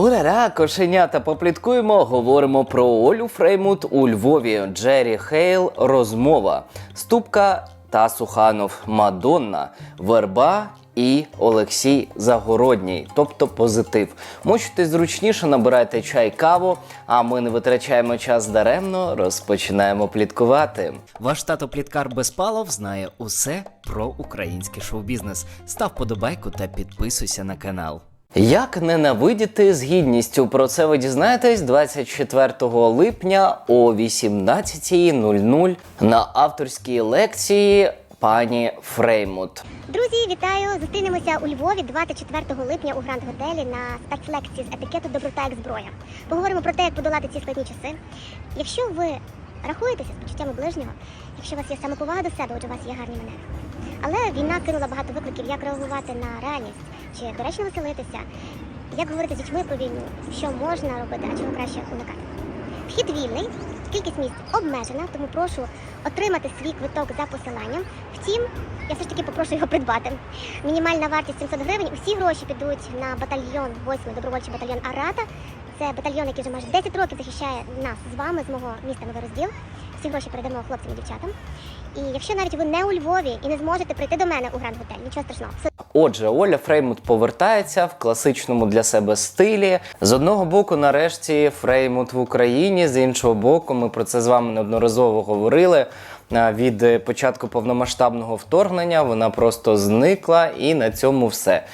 Ура, кошенята, попліткуємо, говоримо про Олю Фреймут у Львові, Джері Хейл, розмова, Ступка та Суханов, Мадонна, Верба і Олексій Загородній, тобто позитив. Мочите зручніше, набирайте чай, каву, а ми не витрачаємо час даремно, розпочинаємо пліткувати. Ваш тато Пліткар Безпалов знає усе про український шоу-бізнес. Став подобайку та підписуйся на канал. Як ненавидіти з гідністю? Про це ви дізнаєтесь 24 липня о 18.00 на авторській лекції пані Фреймут. Друзі, вітаю! Зустрінемося у Львові 24 липня у Гранд Готелі на спецлекції з етикету Доброта як зброя. Поговоримо про те, як подолати ці складні часи. Якщо ви рахуєтеся з почуттями ближнього, якщо у вас є самоповага до себе, отже, у вас є гарні манери. Але війна кинула багато викликів, як реагувати на реальність, чи доречно веселитися, як говорити з дітьми про війну, що можна робити, а чого краще уникати. Вхід вільний, кількість місць обмежена, тому прошу отримати свій квиток за посиланням. Втім, я все ж таки попрошу його придбати. Мінімальна вартість 700 гривень. Усі гроші підуть на батальйон 8 добровольчий батальйон Арата. Це батальйон, який вже майже 10 років захищає нас з вами, з мого міста Новий Розділ. Всі гроші передамо хлопцям і дівчатам. І якщо навіть ви не у Львові і не зможете прийти до мене у Гранд Готель, нічого страшного. Отже, Оля Фреймут повертається в класичному для себе стилі. З одного боку, нарешті, Фреймут в Україні, з іншого боку, ми про це з вами неодноразово говорили. Від е, початку повномасштабного вторгнення вона просто зникла, і на цьому все.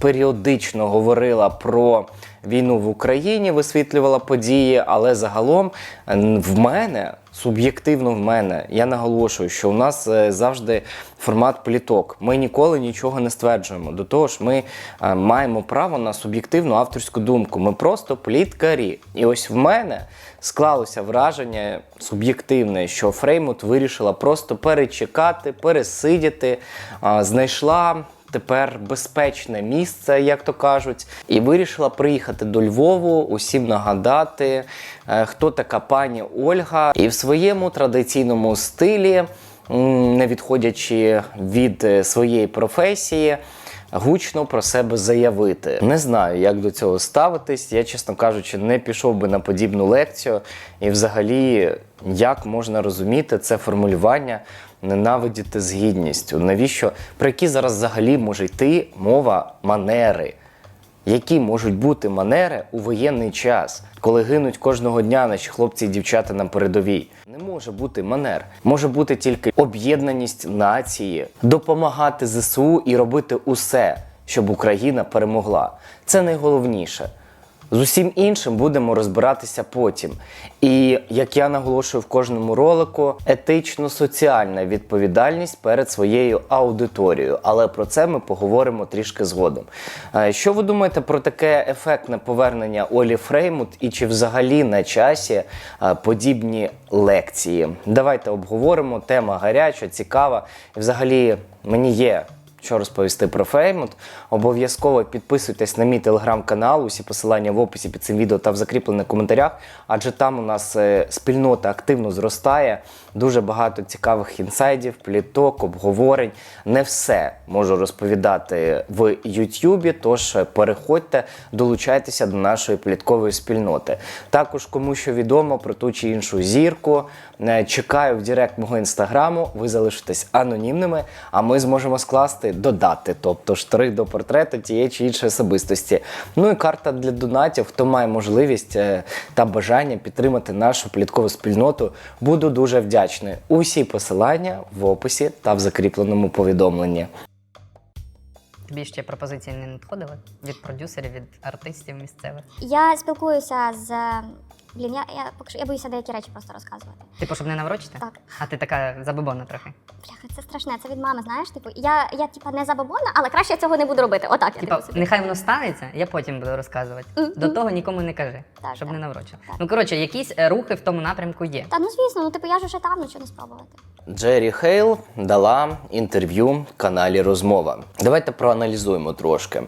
Періодично говорила про війну в Україні, висвітлювала події, але загалом в мене суб'єктивно в мене. Я наголошую, що у нас е, завжди формат пліток. Ми ніколи нічого не стверджуємо. До того ж, ми е, маємо право на суб'єктивну авторську думку. Ми просто пліткарі. І ось в мене склалося враження суб'єктивне, що Фреймут вирішила просто перечекати, пересидіти, знайшла. Тепер безпечне місце, як то кажуть, і вирішила приїхати до Львову, усім нагадати, е, хто така пані Ольга, і в своєму традиційному стилі, не відходячи від е, своєї професії. Гучно про себе заявити. Не знаю, як до цього ставитись. Я, чесно кажучи, не пішов би на подібну лекцію. І взагалі, як можна розуміти це формулювання ненавидіти з гідністю? Навіщо? Про які зараз взагалі може йти мова манери? Які можуть бути манери у воєнний час, коли гинуть кожного дня наші хлопці і дівчата на передовій? Не може бути манер. Може бути тільки об'єднаність нації, допомагати ЗСУ і робити усе, щоб Україна перемогла. Це найголовніше. З усім іншим будемо розбиратися потім. І як я наголошую в кожному ролику, етично-соціальна відповідальність перед своєю аудиторією. Але про це ми поговоримо трішки згодом. Е, Що ви думаєте про таке ефектне повернення Олі Фреймут і чи взагалі на часі е, подібні лекції? Давайте обговоримо. Тема гаряча, цікава. І взагалі мені є що розповісти про Фреймут. Обов'язково підписуйтесь на мій телеграм-канал, усі посилання в описі під цим відео та в закріплених коментарях, адже там у нас е, спільнота активно зростає. Дуже багато цікавих інсайдів, пліток, обговорень. Не все можу розповідати в Ютубі, тож переходьте, долучайтеся до нашої пліткової спільноти. Також, кому що відомо про ту чи іншу зірку, е, чекаю в Директ мого інстаграму, ви залишитесь анонімними, а ми зможемо скласти додати, тобто штрих до портрету тієї чи іншої особистості. Ну і карта для донатів, хто має можливість е, та бажання підтримати нашу пліткову спільноту, буду дуже вдячний. Усі посилання в описі та в закріпленому повідомленні. Тобі ще пропозиції не надходили від продюсерів, від артистів місцевих. Я спілкуюся з. Блін, я, я я боюся деякі речі просто розказувати. Типу, щоб не наврочити? Так. А ти така забобонна трохи. Бляха, це страшне, це від мами, знаєш, типу, я, я типа не забобонна, але краще я цього не буду робити. Отак я Типа, типу, собі. нехай воно станеться, я потім буду розказувати. Мгм. До того нікому не кажи, Так, щоб так. не наврочив. Так. Ну коротше, якісь е, рухи в тому напрямку є. Та ну звісно, ну типу я ж уже там нічого не спробувати. Джері Хейл дала інтерв'ю каналі Розмова. Давайте проаналізуємо трошки.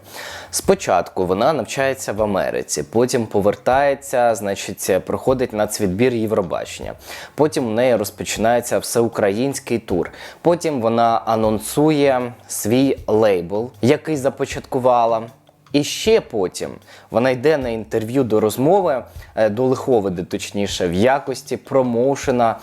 Спочатку вона навчається в Америці, потім повертається, значить, проходить нацвідбір Євробачення. Потім у неї розпочинається всеукраїнський тур. Потім вона анонсує свій лейбл, який започаткувала. І ще потім вона йде на інтерв'ю до розмови, е, до лиховиди, точніше, в якості промоушена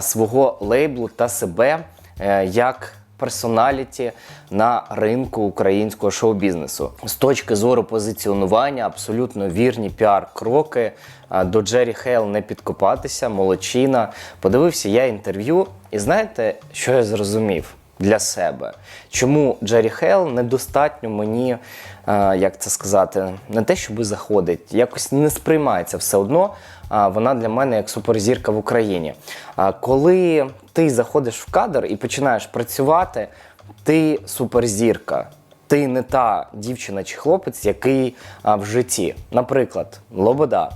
свого лейблу та себе е, як персоналіті на ринку українського шоу-бізнесу. З точки зору позиціонування, абсолютно вірні піар-кроки. До Джері Хейл не підкопатися, молодчина. Подивився я інтерв'ю, і знаєте, що я зрозумів? для себе. Чому Джері Хейл недостатньо мені, е, як це сказати, не те, щоби заходить, якось не сприймається все одно. Вона для мене як суперзірка в Україні. Коли ти заходиш в кадр і починаєш працювати, ти суперзірка. Ти не та дівчина чи хлопець, який а, в житті. Наприклад, Лобода,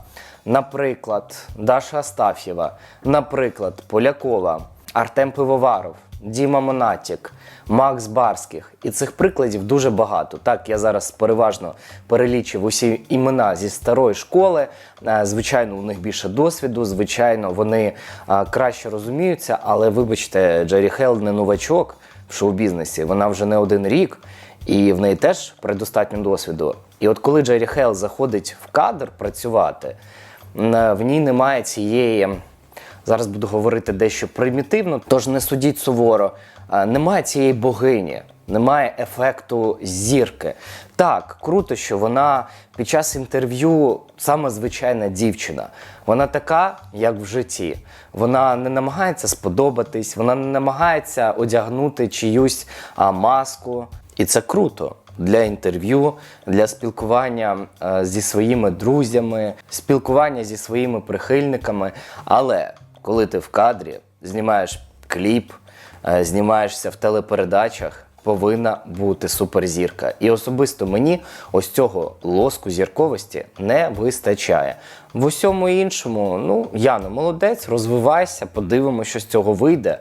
наприклад, Даша Астаф'єва, наприклад, Полякова, Артем Пивоваров, Діма Монатік, Макс Барських. І цих прикладів дуже багато. Так, я зараз переважно перелічив усі імена зі старої школи. Е, Звичайно, у них більше досвіду, звичайно, вони е, краще розуміються, але вибачте, Джері Хелл не новачок в шоу-бізнесі. Вона вже не один рік, і в неї теж предостатньо досвіду. І от коли Джері Хелл заходить в кадр працювати, е, в ній немає цієї. Зараз буду говорити дещо примітивно, тож не судіть суворо. Немає цієї богині, немає ефекту зірки. Так, круто, що вона під час інтерв'ю саме звичайна дівчина. Вона така, як в житті. Вона не намагається сподобатись, вона не намагається одягнути чиюсь а, маску. І це круто для інтерв'ю, для спілкування е, зі своїми друзями, спілкування зі своїми прихильниками. Але коли ти в кадрі знімаєш кліп, е, знімаєшся в телепередачах, повинна бути суперзірка. І особисто мені ось цього лоску зірковості не вистачає. В усьому іншому, ну, Яно, молодець, розвивайся, подивимося, що з цього вийде.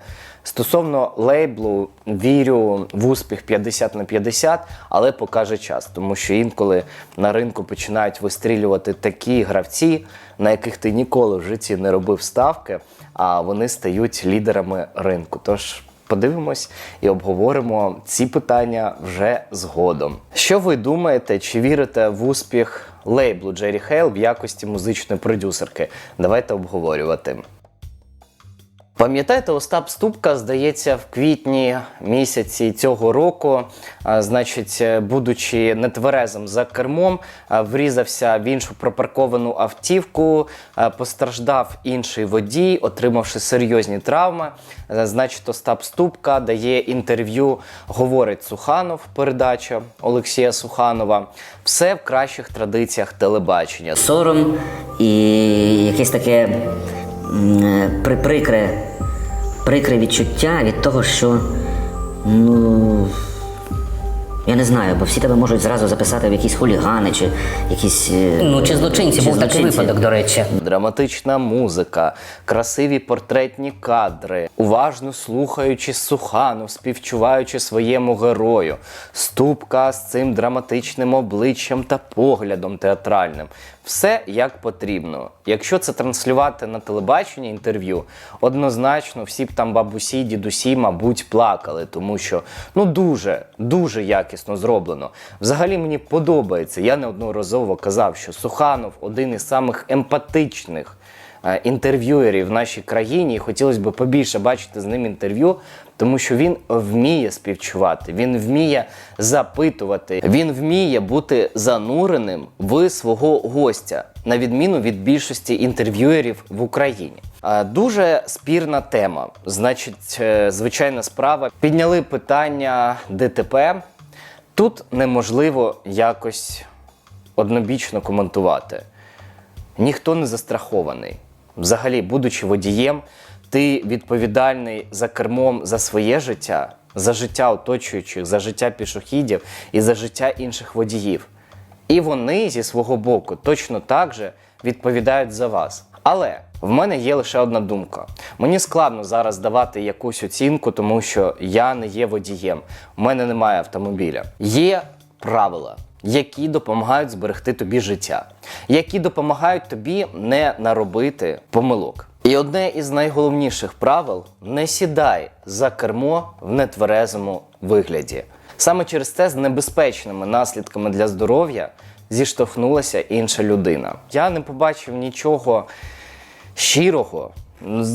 Стосовно лейблу, вірю в успіх 50 на 50, але покаже час, тому що інколи на ринку починають вистрілювати такі гравці, на яких ти ніколи в житті не робив ставки, а вони стають лідерами ринку. Тож подивимось і обговоримо ці питання вже згодом. Що ви думаєте, чи вірите в успіх лейблу Джері Хейл в якості музичної продюсерки? Давайте обговорювати. Пам'ятаєте, Остап Ступка, здається, в квітні місяці цього року, значить, е, будучи нетверезим за кермом, врізався в іншу пропарковану автівку, постраждав інший водій, отримавши серйозні травми. Е, Значить, Остап Ступка дає інтерв'ю, говорить Суханов, передача Олексія Суханова. Все в кращих традиціях телебачення. сором і якесь таке прикре, прикре відчуття від того, що ну. Я не знаю, бо всі тебе можуть зразу записати в якісь хулігани чи якісь. е, Ну, чи злочинці, був такий випадок, до речі. Драматична музика, красиві портретні кадри, уважно слухаючи Суханов, співчуваючи своєму герою, ступка з цим драматичним обличчям та поглядом театральним. Все як потрібно. Якщо це транслювати на телебаченні інтерв'ю, однозначно всі б там бабусі, дідусі, мабуть, плакали, тому що ну дуже, дуже якісно зроблено. Взагалі мені подобається. Я неодноразово казав, що Суханов один із самих емпатичних е, інтерв'юерів в нашій країні, і хотілося б побільше бачити з ним інтерв'ю, тому що він вміє співчувати, він вміє запитувати, він вміє бути зануреним в свого гостя, на відміну від більшості інтерв'юерів в Україні. Дуже спірна тема. Значить, е, звичайна справа. Підняли питання ДТП. Тут неможливо якось однобічно коментувати ніхто не застрахований. Взагалі, будучи водієм, ти відповідальний за кермом за своє життя, за життя оточуючих, за життя пішохідів і за життя інших водіїв. І вони зі свого боку точно так же відповідають за вас. Але в мене є лише одна думка. Мені складно зараз давати якусь оцінку, тому що я не є водієм, у мене немає автомобіля. Є правила, які допомагають зберегти тобі життя, які допомагають тобі не наробити помилок. І одне із найголовніших правил не сідай за кермо в нетверезому вигляді. Саме через це з небезпечними наслідками для здоров'я зіштовхнулася інша людина. Я не побачив нічого щирого.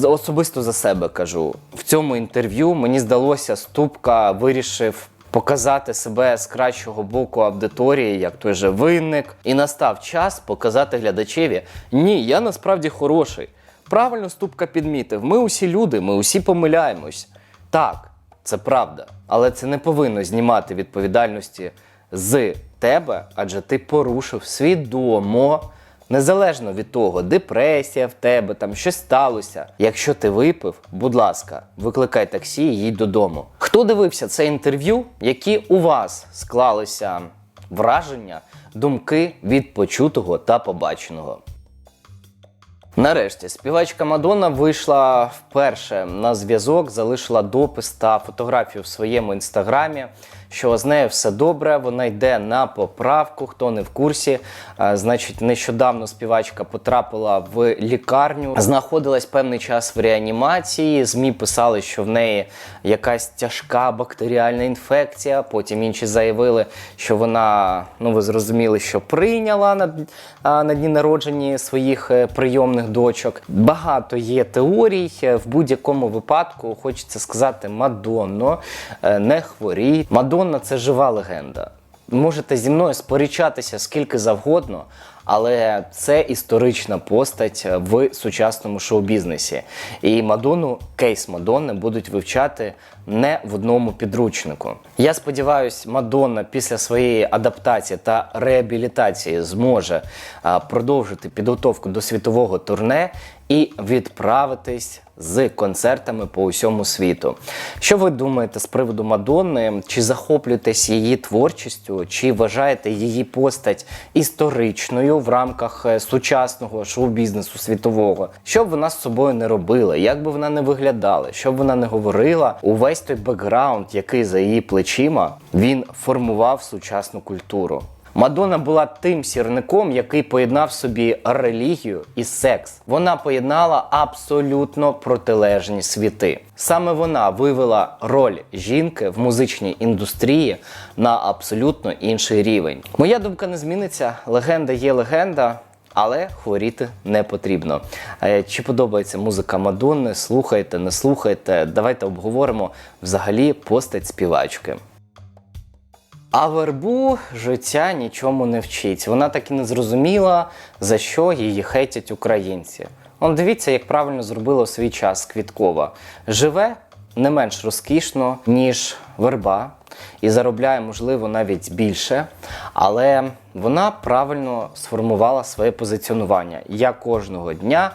Особисто за себе кажу. В цьому інтерв'ю мені здалося, Ступка вирішив показати себе з кращого боку аудиторії, як той же винник. І настав час показати глядачеві: ні, я насправді хороший. Правильно Ступка підмітив. Ми усі люди, ми усі помиляємось. Так, це правда, але це не повинно знімати відповідальності з тебе, адже ти порушив свідомо. Незалежно від того, депресія в тебе, там щось сталося. Якщо ти випив, будь ласка, викликай таксі і їдь додому. Хто дивився це інтерв'ю? Які у вас склалися враження, думки від почутого та побаченого? Нарешті співачка Мадонна вийшла вперше на зв'язок, залишила допис та фотографію в своєму інстаграмі. Що з нею все добре, вона йде на поправку. Хто не в курсі, е, значить, нещодавно співачка потрапила в лікарню, знаходилась певний час в реанімації. Змі писали, що в неї якась тяжка бактеріальна інфекція. Потім інші заявили, що вона, ну ви зрозуміли, що прийняла на, на дні народження своїх е, прийомних дочок. Багато є теорій. Е, В будь-якому випадку хочеться сказати Мадонно, е, не хворій. Мадонна це жива легенда. Можете зі мною сперечатися скільки завгодно, але це історична постать в сучасному шоу-бізнесі. І Мадонну, кейс Мадонни будуть вивчати не в одному підручнику. Я сподіваюся, Мадонна після своєї адаптації та реабілітації зможе продовжити підготовку до світового турне і відправитись з концертами по усьому світу. Що ви думаєте з приводу Мадонни? Чи захоплюєтесь її творчістю, чи вважаєте її постать історичною в рамках е, сучасного шоу-бізнесу світового? Що б вона з собою не робила, як би вона не виглядала, що б вона не говорила, увесь той бекграунд, який за її плечима, він формував сучасну культуру. Мадонна була тим сірником, який поєднав собі релігію і секс. Вона поєднала абсолютно протилежні світи. Саме вона вивела роль жінки в музичній індустрії на абсолютно інший рівень. Моя думка не зміниться. Легенда є легенда. Але хворіти не потрібно. Е, Чи подобається музика Мадонни? Слухайте, не слухайте. Давайте обговоримо взагалі постать співачки. А вербу життя нічому не вчить. Вона так і не зрозуміла, за що її хейтять українці. Он дивіться, як правильно зробила у свій час Квіткова. Живе не менш розкішно, ніж верба, і заробляє, можливо, навіть більше. Але вона правильно сформувала своє позиціонування. Я кожного дня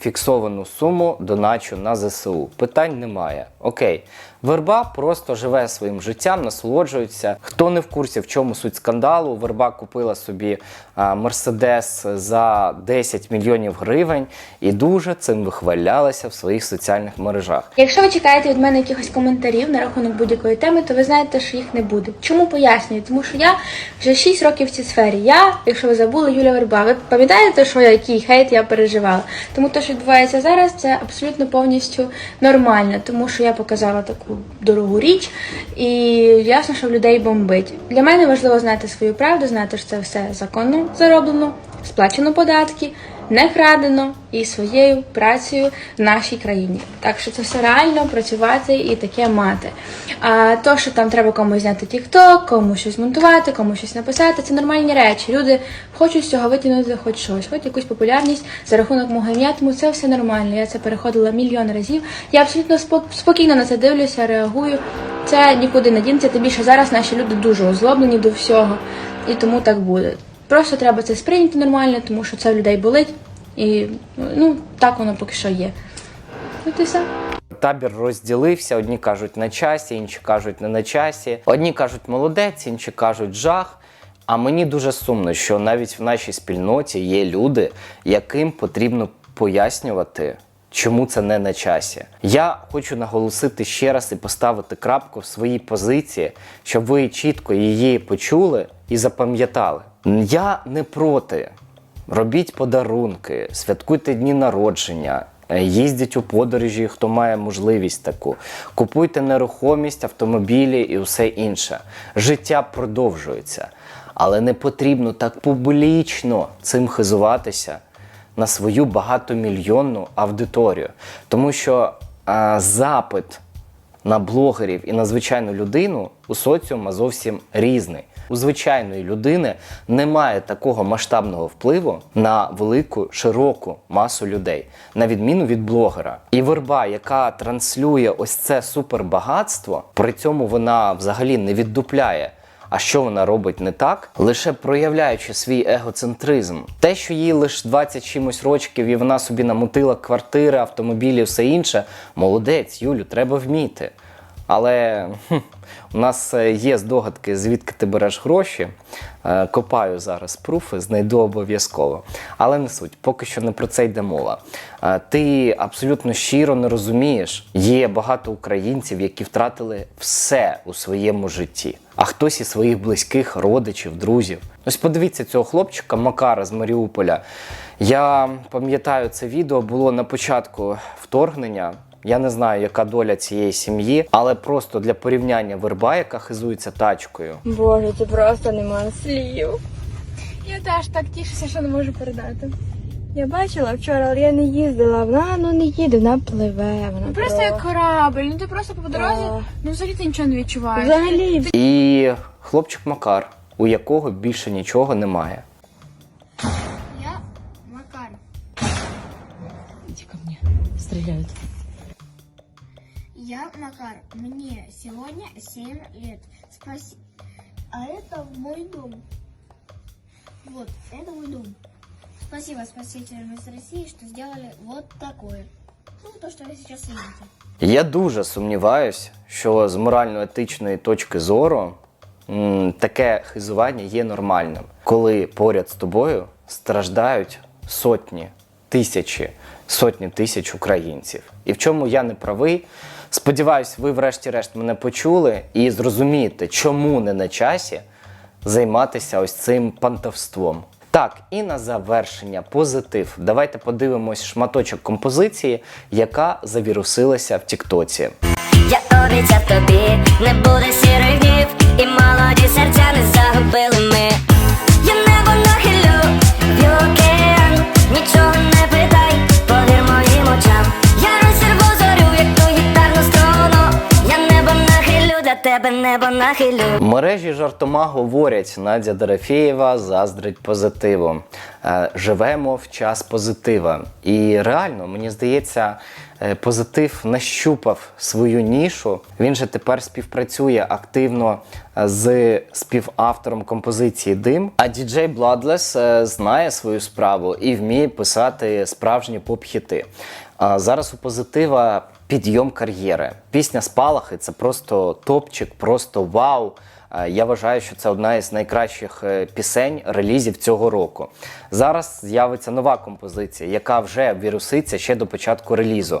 фіксовану суму доначу на ЗСУ. Питань немає. Окей. Верба просто живе своїм життям, насолоджується. Хто не в курсі, в чому суть скандалу, Верба купила собі Мерседес за 10 мільйонів гривень і дуже цим вихвалялася в своїх соціальних мережах. Якщо ви чекаєте від мене якихось коментарів на рахунок будь-якої теми, то ви знаєте, що їх не буде. Чому пояснюю? Тому що я вже 6 років в цій сфері. Я, якщо ви забули, Юля Верба. Ви пам'ятаєте, що я який хейт я переживала? Тому те, що відбувається зараз, це абсолютно повністю нормально, тому що я показала таку дорогу річ, і ясно, що в людей бомбить. Для мене важливо знати свою правду, знати, що це все законно зароблено, сплачено податки, не крадено і своєю працею в нашій країні. Так що це все реально працювати і таке мати. А то, що там треба комусь зняти TikTok, комусь щось монтувати, комусь щось написати, це нормальні речі. Люди хочуть з цього витягнути хоч щось, хоч якусь популярність за рахунок мого ім'я, тому це все нормально. Я це переходила мільйон разів. Я абсолютно спо- спокійно на це дивлюся, реагую. Це нікуди не дінеться, тим більше зараз наші люди дуже озлоблені до всього, і тому так буде. Просто треба це сприйняти нормально, тому що це в людей болить, і ну так воно поки що є. От і все. Табір розділився. Одні кажуть на часі, інші кажуть не на часі. Одні кажуть молодець, інші кажуть жах. А мені дуже сумно, що навіть в нашій спільноті є люди, яким потрібно пояснювати. Чому це не на часі? Я хочу наголосити ще раз і поставити крапку в своїй позиції, щоб ви чітко її почули і запам'ятали. Я не проти Робіть подарунки, святкуйте дні народження. Е, Їздіть у подорожі, хто має можливість таку. Купуйте нерухомість, автомобілі і все інше. Життя продовжується. Але не потрібно так публічно цим хизуватися на свою багатомільйонну аудиторію. Тому що а, запит на блогерів і на звичайну людину у соціума зовсім різний. У звичайної людини немає такого масштабного впливу на велику широку масу людей, на відміну від блогера. І верба, яка транслює ось це супербагатство, при цьому вона взагалі не віддупляє. А що вона робить не так, лише проявляючи свій егоцентризм, те, що їй лише 20 чимось рочків, і вона собі намутила квартири, автомобілі, все інше. Молодець, Юлю, треба вміти. Але у нас е, є здогадки, звідки ти береш гроші. Е, Копаю зараз пруфи, знайду обов'язково. Але не суть, поки що не про це йде мова. Е, Ти абсолютно щиро не розумієш. Є багато українців, які втратили все у своєму житті, а хтось із своїх близьких родичів, друзів. Ось подивіться цього хлопчика Макара з Маріуполя. Я пам'ятаю, це відео було на початку вторгнення. Я не знаю, яка доля цієї сім'ї, але просто для порівняння верба, яка хизується тачкою. Боже, це просто немає слів. Я теж так тішуся, що не можу передати. Я бачила вчора, але я не їздила. Вона ну не їде, вона пливе. Вона Просто як корабль, ну ти просто по дорозі, ну взагалі ти нічого не відчуваєш. Взагалі. І хлопчик Макар, у якого більше нічого немає. Я Макар. Иди ко мне. Стреляют. Я Макар. Мне сегодня 7 лет. Спаси... А это мой дом. Вот, это мой дом. Спасибо спасителям из России, что сделали вот такое. Ну, то, что вы сейчас видите. Я дуже сумніваюсь, що з морально-етичної точки зору м, таке хизування є нормальним, коли поряд з тобою страждають сотні, тисячі, сотні тисяч українців. І в чому я не правий. Сподіваюсь, ви, врешті-решт, мене почули і зрозумієте, чому не на часі займатися ось цим пантовством. Так, і на завершення позитив. Давайте подивимось шматочок композиції, яка завірусилася в Тіктоці. Я обіцяв тобі, не буде сірих днів, і молоді серця не загубили тебе небо нахилю. Мережі жартома говорять, Надя Дорофєєва заздрить позитиву. Е, Живемо в час позитива. І реально, мені здається, е, позитив нащупав свою нішу. Він же тепер співпрацює активно е, з співавтором композиції Дим. А діджей е, знає свою справу і вміє писати справжні поп-хіти. Зараз у позитива підйом кар'єри. Пісня Спалахи це просто топчик, просто вау. Е, Я вважаю, що це одна із найкращих е, пісень релізів цього року. Зараз з'явиться нова композиція, яка вже віруситься ще до початку релізу.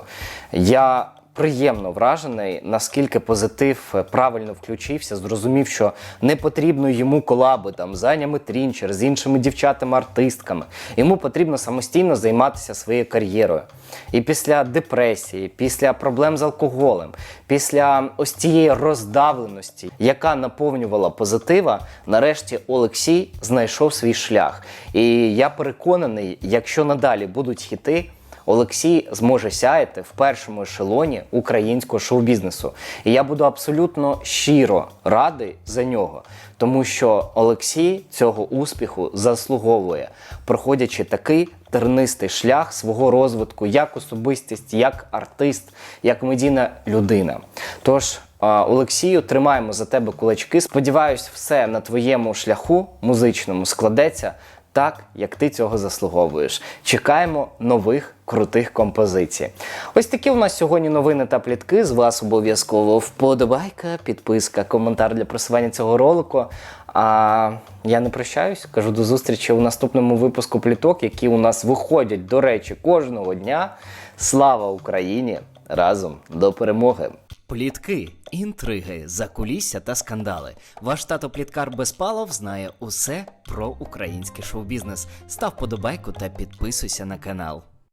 Я приємно вражений, наскільки позитив е, правильно включився, зрозумів, що не потрібно йому колаби там з Анями Трінчер, з іншими дівчатами-артистками. Йому потрібно самостійно займатися своєю кар'єрою. І після депресії, після проблем з алкоголем, після ось цієї роздавленості, яка наповнювала позитива, нарешті Олексій знайшов свій шлях. І я переконаний, якщо надалі будуть хіти. Олексій зможе сяяти в першому ешелоні українського шоу-бізнесу. І я буду абсолютно щиро радий за нього, тому що Олексій цього успіху заслуговує, проходячи такий тернистий шлях свого розвитку як особистість, як артист, як медійна людина. Тож. Олексію, тримаємо за тебе кулачки. Сподіваюсь, все на твоєму шляху музичному складеться так, як ти цього заслуговуєш. Чекаємо нових крутих композицій. Ось такі у нас сьогодні новини та плітки. З вас обов'язково вподобайка, підписка, коментар для просування цього ролику. А я не прощаюсь, кажу до зустрічі у наступному випуску пліток, які у нас виходять, до речі, кожного дня. Слава Україні! Разом до перемоги! Плітки, інтриги, закулісся та скандали. Ваш тато Пліткар Безпалов знає усе про український шоу-бізнес. Став подобайку та підписуйся на канал.